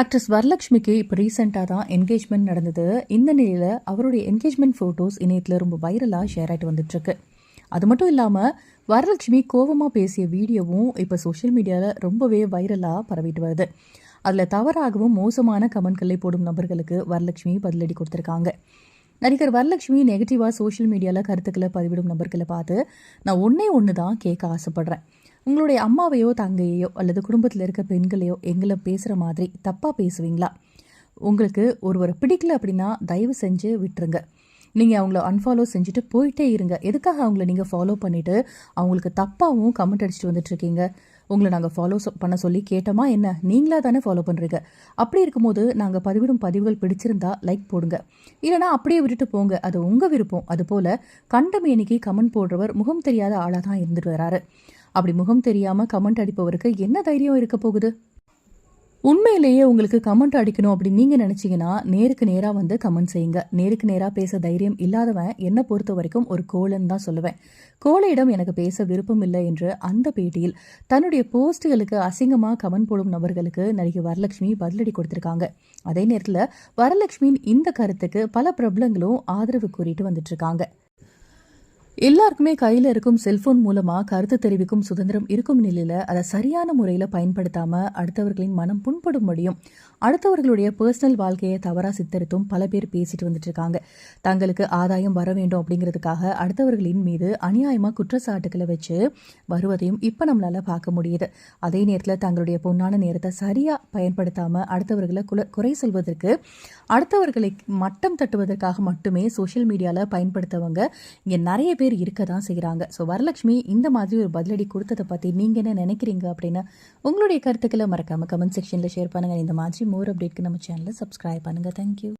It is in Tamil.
ஆக்ட்ரஸ் வரலட்சுமிக்கு இப்போ ரீசெண்டாக தான் என்கேஜ்மெண்ட் நடந்தது. இந்த நிலையில் அவருடைய என்கேஜ்மெண்ட் ஃபோட்டோஸ் இணையத்தில் ரொம்ப வைரலாக ஷேர் ஆகிட்டு வந்துட்டுருக்கு. அது மட்டும் இல்லாமல் வரலட்சுமி கோபமாக பேசிய வீடியோவும் இப்போ சோஷியல் மீடியாவில் ரொம்பவே வைரலாக பரவிட்டு வருது. அதில் தவறாகவும் மோசமான கமெண்ட்களை போடும் நபர்களுக்கு வரலட்சுமி பதிலடி கொடுத்துருக்காங்க. நடிகர் வரலட்சுமி நெகட்டிவாக சோஷியல் மீடியாவில் கருத்துக்களை பதிவிடும் நபர்களை பார்த்து நான் ஒன்றே ஒன்று தான் கேட்க ஆசைப்பட்றேன். உங்களுடைய அம்மாவையோ தங்கையோ அல்லது குடும்பத்தில் இருக்க பெண்களையோ எங்களை பேசுகிற மாதிரி தப்பாக பேசுவீங்களா? உங்களுக்கு ஒருவரை பிடிக்கல அப்படின்னா தயவு செஞ்சு விட்டுருங்க. நீங்கள் அவங்கள அன்ஃபாலோ செஞ்சுட்டு போயிட்டே இருங்க. எதுக்காக அவங்கள நீங்கள் ஃபாலோ பண்ணிவிட்டு அவங்களுக்கு தப்பாகவும் கமெண்ட் அடிச்சுட்டு வந்துட்டுருக்கீங்க உங்களை நாங்கள் ஃபாலோ பண்ண சொல்லி கேட்டோமா என்ன? நீங்களாக தானே ஃபாலோ பண்ணுறீங்க அப்படி இருக்கும்போது நாங்கள் பதிவிடும் பதிவுகள் பிடிச்சிருந்தா லைக் போடுங்க. இல்லைனா அப்படியே விட்டுட்டு போங்க. அது உங்கள் விருப்பம். அதுபோல் கண்டமேனிக்கு கமெண்ட் போடுறவர் முகம் தெரியாத ஆளாக தான் இருந்துட்டு வராரு. அப்படி முகம் தெரியாமல் கமெண்ட் அடிப்பவருக்கு என்ன தைரியம் இருக்க போகுது? உண்மையிலேயே உங்களுக்கு கமெண்ட் அடிக்கணும் அப்படின்னு நீங்கள் நினச்சிங்கன்னா நேருக்கு நேராக வந்து கமெண்ட் செய்யுங்க. நேருக்கு நேராக பேச தைரியம் இல்லாதவன் என்னை பொறுத்த வரைக்கும் ஒரு கோலன்னு தான் சொல்லுவேன். கோழையிடம் எனக்கு பேச விருப்பம் இல்லை என்று அந்த பேட்டியில் தன்னுடைய போஸ்ட்டுகளுக்கு அசிங்கமாக கமெண்ட் போடும் நபர்களுக்கு நடிகை வரலட்சுமி பதிலடி கொடுத்துருக்காங்க. அதே நேரத்தில் வரலட்சுமியின் இந்த கருத்துக்கு பல பிரபலங்களும் ஆதரவு கூறிட்டு வந்துட்டு இருக்காங்க. எல்லாருக்குமே கையில் இருக்கும் செல்போன் மூலமாக கருத்து தெரிவிக்கும் சுதந்திரம் இருக்கும் நிலையில் அதை சரியான முறையில் பயன்படுத்தாமல் அடுத்தவர்களின் மனம் புண்படும்படியும் அடுத்தவர்களுடைய பர்சனல் வாழ்க்கையை தவறாக சித்தரித்தும் பல பேர் பேசிட்டு வந்துட்டு இருக்காங்க. தங்களுக்கு ஆதாயம் வர வேண்டும் அப்படிங்கிறதுக்காக அடுத்தவர்களின் மீது அநியாயமாக குற்றச்சாட்டுகளை வச்சு வருவதையும் இப்போ நம்மளால் பார்க்க முடியுது. அதே நேரத்தில் தங்களுடைய பொன்னான நேரத்தை சரியாக பயன்படுத்தாமல் அடுத்தவர்களை குல குறை சொல்வதற்கு அடுத்தவர்களை மட்டம் தட்டுவதற்காக மட்டுமே சோஷியல் மீடியாவில் பயன்படுத்தவங்க இங்கே நிறைய பேர் பேர் இருக்க தான் செய்கிறாங்க ஸோ வரலட்சுமி இந்த மாதிரி ஒரு பதிலடி கொடுத்ததை பற்றி நீங்கள் என்ன நினைக்கிறீங்க அப்படின்னு உங்களுடைய கருத்துக்களை மறக்காமல் கமெண்ட் செக்ஷனில் ஷேர் பண்ணுங்கள் இந்த மாதிரி மோர் அப்டேட்க்கு நம்ம சேனலை சப்ஸ்கிரைப் பண்ணுங்கள் தேங்க்யூ